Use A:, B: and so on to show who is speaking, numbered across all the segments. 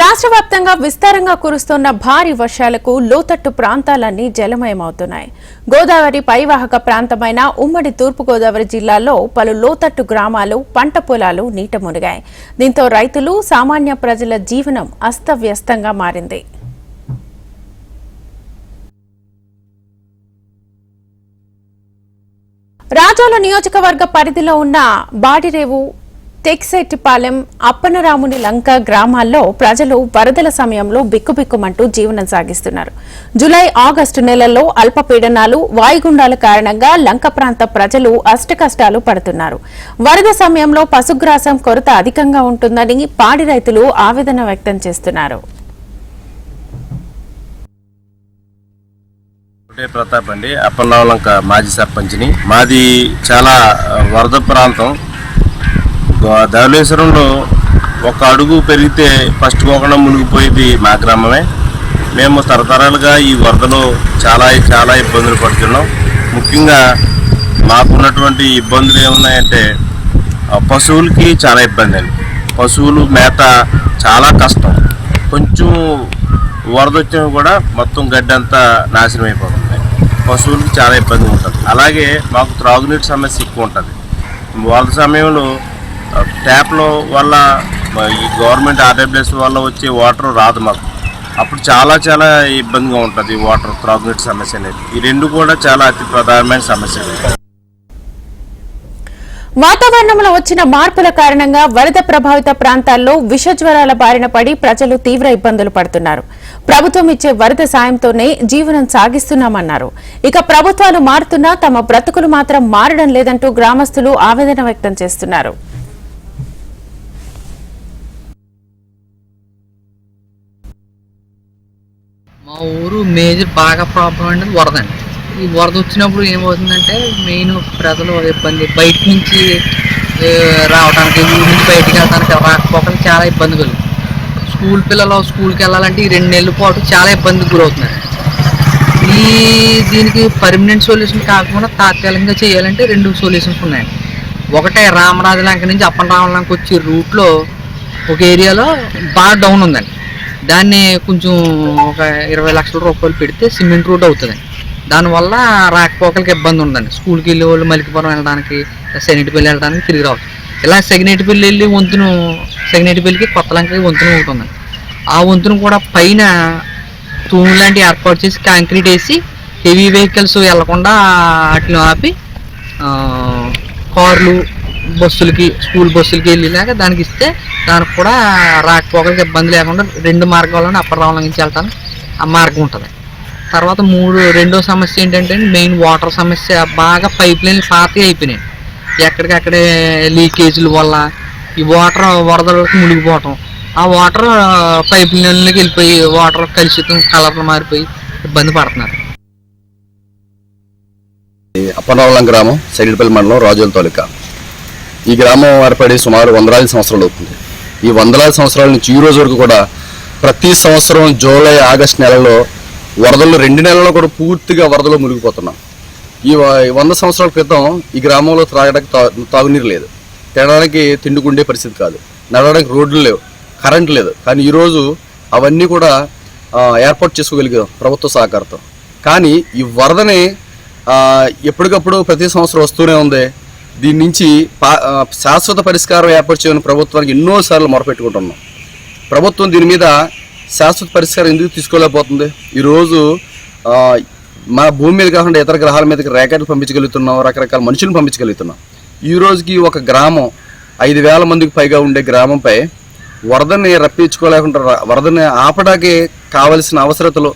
A: రాష్ట్ర వ్యాప్తంగా విస్తారంగా కురుస్తున్న భారీ వర్షాలకు లోతట్టు ప్రాంతాలన్నీ జలమయమవుతున్నాయి. గోదావరి పైవాహక ప్రాంతమైన ఉమ్మడి తూర్పుగోదావరి జిల్లాలో పలు లోతట్టు గ్రామాలు పంట పొలాలు నీట మునిగాయి. దీంతో రైతులు సామాన్య ప్రజల జీవనం అస్తవ్యస్తంగా మారింది. రాజోల నియోజకవర్గ పరిధిలో ఉన్న బాడిరేవు టెక్సెట్పాలెం అప్పనరాముని లంక గ్రామాల్లో ప్రజలు వరదల సమయంలో బిక్కుబిక్కుమంటూ జీవనం సాగిస్తున్నారు. జులై ఆగస్టు నెలల్లో అల్పపీడనాలు వాయుగుండాల కారణంగా లంక ప్రాంత ప్రజలు అష్టకష్టాలు పడుతున్నారు. వరద సమయంలో పశుగ్రాసం కొరత అధికంగా ఉంటుందని పాడి రైతులు ఆవేదన వ్యక్తం చేస్తున్నారు.
B: ఒకటే ప్రతాప్ అండి. అప్పన్నవలంక మాజీ సర్పంచ్ని. మాది చాలా వరద ప్రాంతం. ధవళేశ్వరంలో ఒక అడుగు పెరిగితే ఫస్ట్ గోకడం మునిగిపోయేది మా గ్రామమే. మేము తరతరాలుగా ఈ వరదలో చాలా చాలా ఇబ్బందులు పడుతున్నాం. ముఖ్యంగా మాకున్నటువంటి ఇబ్బందులు ఏమున్నాయంటే ఆ, పశువులకి చాలా ఇబ్బంది అండి. పశువులు మేత చాలా కష్టం. కొంచెం వరద వచ్చినా కూడా మొత్తం గడ్డి అంతా నాశనం అయిపోతుంది. పశువులకి చాలా ఇబ్బంది ఉంటుంది. అలాగే మాకు త్రాగునీటి సమస్య ఎక్కువ ఉంటుంది. వరద సమయంలో ట్యాప్ల వల్ల ఈ గవర్నమెంట్ ఆర్డబ్ల్యూఎస్ వల్ల వచ్చే వాటర్ రాదు మాకు. అప్పుడు చాలా చాలా ఇబ్బందిగా ఉంటుంది వాటర్ త్రాగునీటి సమస్య అనేది. ఈ రెండు కూడా చాలా అతి ప్రధానమైన సమస్యలు
A: వాతావరణంలో వచ్చిన మార్పుల కారణంగా వరద ప్రభావిత ప్రాంతాల్లో విష జ్వరాల బారిన పడి ప్రజలు తీవ్ర ఇబ్బందులు పడుతున్నారు. ప్రభుత్వం ఇచ్చే వరద సాయంతోనే జీవనం సాగిస్తున్నామన్నారు. ఇక ప్రభుత్వాలు మారుతున్నా తమ బ్రతుకులు మాత్రం మారడం లేదంటూ గ్రామస్తులు ఆవేదన వ్యక్తం చేస్తున్నారు.
C: మా ఊరు మేజర్ బాగా ప్రాబ్లం అనేది వరద అండి ఈ వరద వచ్చినప్పుడు ఏమవుతుందంటే మెయిన్ ప్రజలు ఇబ్బంది. బయట నుంచి రావడానికి ఊరు నుంచి బయటికి వెళ్ళడానికి రాకపోకలు చాలా ఇబ్బంది కలుగుతుంది స్కూల్ పిల్లలు స్కూల్కి వెళ్ళాలంటే ఈ రెండు నెలల పాటు చాలా ఇబ్బందికి గురవుతున్నారు. ఈ దీనికి పర్మనెంట్ సొల్యూషన్ కాకుండా తాత్కాలికంగా చేయాలంటే రెండు సొల్యూషన్స్ ఉన్నాయి. ఒకటే రామరాజు లంక నుంచి అప్పన్ రామలంక వచ్చే రూట్లో ఒక ఏరియాలో బాగా డౌన్ ఉందండి. దాన్ని కొంచెం ఒక ఇరవై లక్షల రూపాయలు పెడితే సిమెంట్ రోడ్ అవుతుంది. దానివల్ల రాకపోకలకి ఇబ్బంది ఉందండి స్కూల్కి వెళ్ళే వాళ్ళు మలికిపురం వెళ్ళడానికి సెగినేటిపల్లి వెళ్ళడానికి తిరిగి రావచ్చు. ఇలా సెగినేటిపల్లి వెళ్ళి వంతును సెగినేటిపల్లికి కొత్త లంకకి వంతున ఒకటి ఆ వంతును కూడా పైన తూము లాంటి ఏర్పాటు చేసి కాంక్రీట్ వేసి హెవీ వెహికల్స్ వెళ్ళకుండా వాటిని ఆపి కార్లు బస్సులకి స్కూల్ బస్సులకి వెళ్ళేలాగా దానికి ఇస్తే దానికి కూడా రాకపోకలకి ఇబ్బంది లేకుండా రెండు మార్గాల్లోనే అప్పర్ రావడం నుంచి వెళ్ళటానికి ఆ మార్గం ఉంటుంది. తర్వాత మూడు రెండో సమస్య ఏంటంటే మెయిన్ వాటర్ సమస్య. బాగా పైప్ లైన్లు పాతవి అయిపోయినాయి. ఎక్కడికక్కడే లీకేజీల వల్ల ఈ వాటర్ వరదలకు మునిగిపోవటం. ఆ వాటర్ పైప్ లైన్లోకి వెళ్ళిపోయి వాటర్ కలుషితం కలర్లు మారిపోయి ఇబ్బంది పడుతున్నారు.
D: అప్పనవలం గ్రామం సైడిపల్లి మండలం రాజుల తాలూకా. ఈ గ్రామం ఏర్పడి సుమారు వందలాది సంవత్సరాలు అవుతుంది. ఈ వందలాది సంవత్సరాల నుంచి ఈ రోజు వరకు కూడా ప్రతి సంవత్సరం జూలై ఆగస్ట్ నెలలో వరదలు రెండు నెలల్లో కూడా పూర్తిగా వరదలో మునిగిపోతున్నాం ఈ వంద సంవత్సరాల క్రితం ఈ గ్రామంలో త్రాగడానికి తా- తాగునీరు లేదు. తినడానికి తిండుకుండే పరిస్థితి కాదు. నడవడానికి రోడ్లు లేవు. కరెంట్ లేదు. కానీ ఈరోజు అవన్నీ కూడా ఏర్పాటు చేసుకోగలిగాం ప్రభుత్వ సహకారంతో. కానీ ఈ వరదని ఎప్పటికప్పుడు ప్రతి సంవత్సరం వస్తూనే ఉంది. దీని నుంచి పా- శాశ్వత పరిష్కారం ఏర్పాటు ప్రభుత్వానికి ఎన్నోసార్లు మొరపెట్టుకుంటున్నాం. ప్రభుత్వం దీని మీద శాశ్వత పరిష్కారం ఎందుకు తీసుకోలేకపోతుంది? ఈరోజు మా మన భూమి మీద కాకుండా ఇతర గ్రహాల మీదకి ర్యాకెట్లు పంపించగలుగుతున్నాం రకరకాల మనుషులను పంపించగలుగుతున్నాం. ఈ రోజుకి ఒక గ్రామం ఐదు వేల మందికి పైగా ఉండే గ్రామంపై వరదని రప్పించుకోలేకుండా వరదని ఆపడానికి కావలసిన అవసరతలు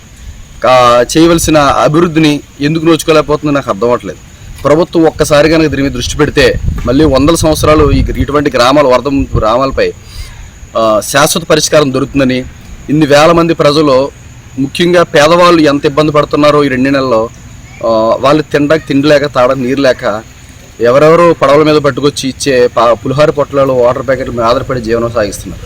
D: చేయవలసిన అభివృద్ధిని ఎందుకు నోచుకోలేకపోతుందో నాకు అర్థం అవ్వట్లేదు. ప్రభుత్వం ఒక్కసారి కనుక దీని మీద దృష్టి పెడితే మళ్ళీ వందల సంవత్సరాలు ఈ ఇటువంటి గ్రామాల వరద గ్రామాలపై శాశ్వత పరిష్కారం దొరుకుతుందని ఇన్ని వేల మంది ప్రజలు ముఖ్యంగా పేదవాళ్ళు ఎంత ఇబ్బంది పడుతున్నారో ఈ రెండు నెలల్లో వాళ్ళు తినడానికి తిండి లేక తాగడానికి నీరు లేక ఎవరెవరు పడవల మీద పట్టుకొచ్చి ఇచ్చే పా పులిహార పొట్లాలు వాటర్ ప్యాకెట్ల మీద ఆధారపడి జీవనం సాగిస్తున్నారు.